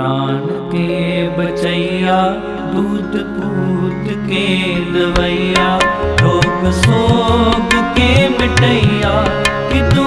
प्राण के बचैया दूध पूत के दवैया रोग सोग के मिटैया कि तू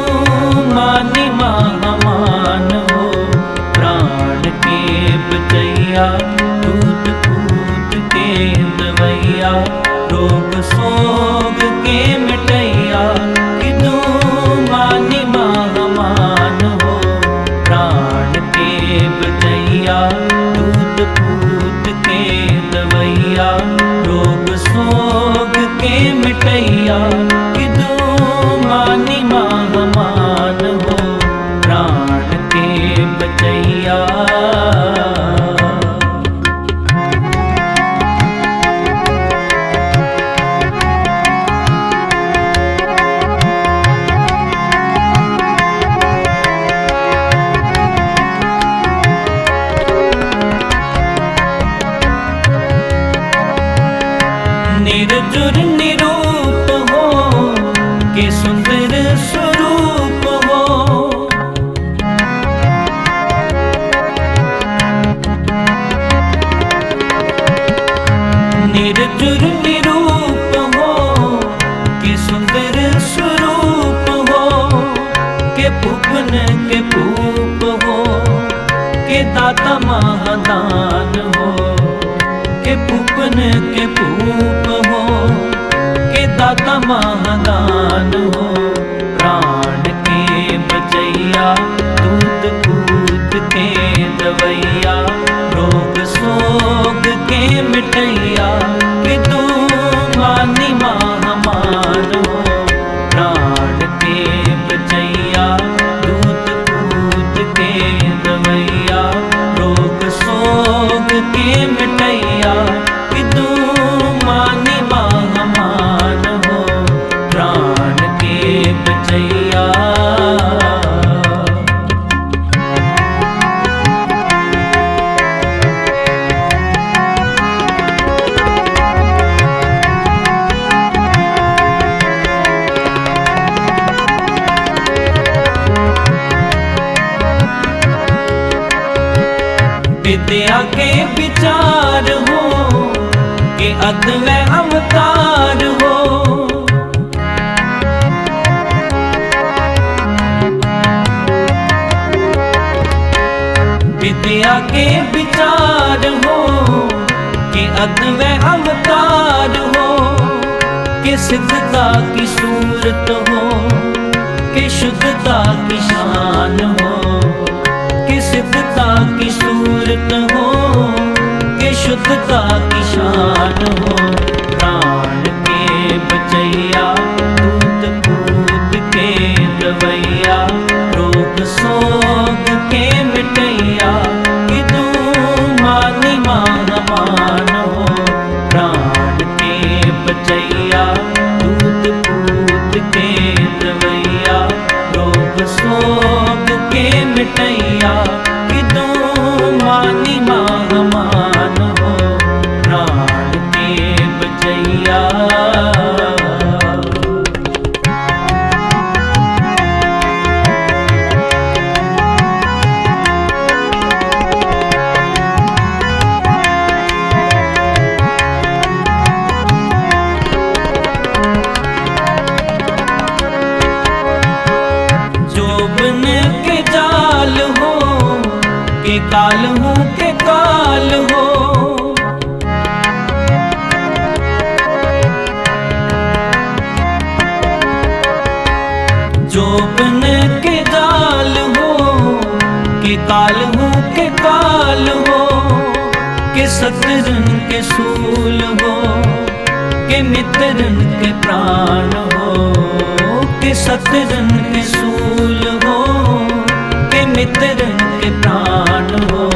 ਕਟਈਆ ਕਿਦੂ विद्या के विचार हो के अद्वै अवतार हो विद्या के विचार हो के अद्वै अवतार हो के सिद्धता की सूरत हो के शुद्धता की शान हो कि शुद्धता की शान हो प्राण के बचैया दूध पूत के दवैया रोग सोग के मिटैया कि तू मानी महामान हो प्राण के बचैया दूध पूत के दवैया रोग सोग के मिटैया काल हो के काल हो। जोबन के जाल हो, के काल हो के काल हो, के सतरन के सूल हो, के मित्रन के प्राण हो, के सतरन के सूल हो। के मित्रन के प्राण हो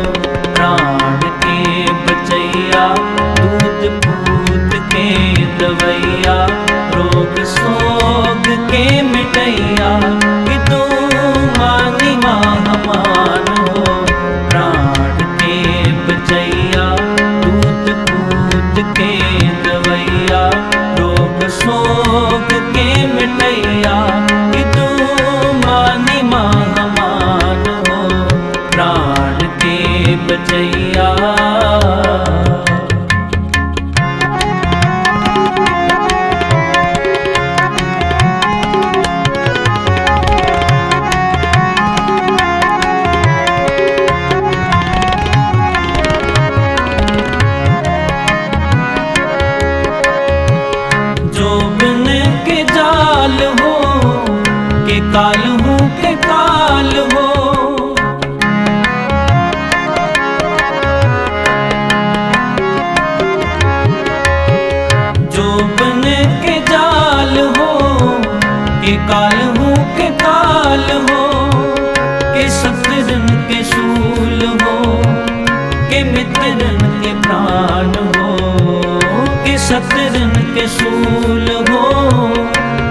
के शत्रन के सूल हो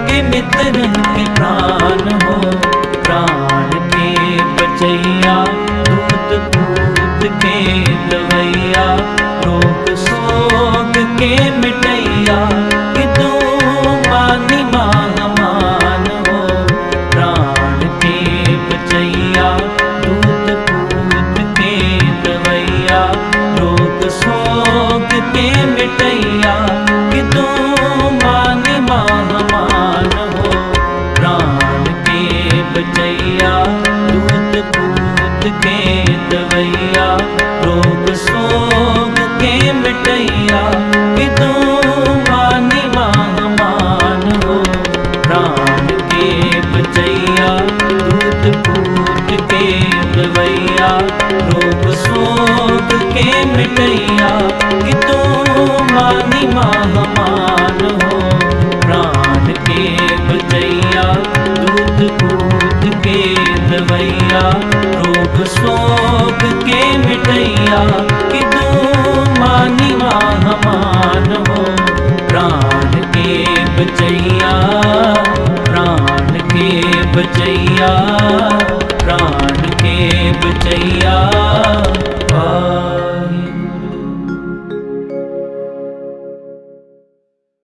के मित्रन के प्राण हो प्राण के बचैया बचैया दूत पूत के दवैया रोग सोग के मिटैया कि तू मानी मान हो प्राण के बचैया दूत पूत के दवैया रोग सोग के मिटैया कि तू मानी मान हो प्राण के बचैया दूत पूत के दवैया रोग सोग के मिटैया कि तू मानी मान हो प्राण के बचैया प्राण के बचैया प्राण के बचैया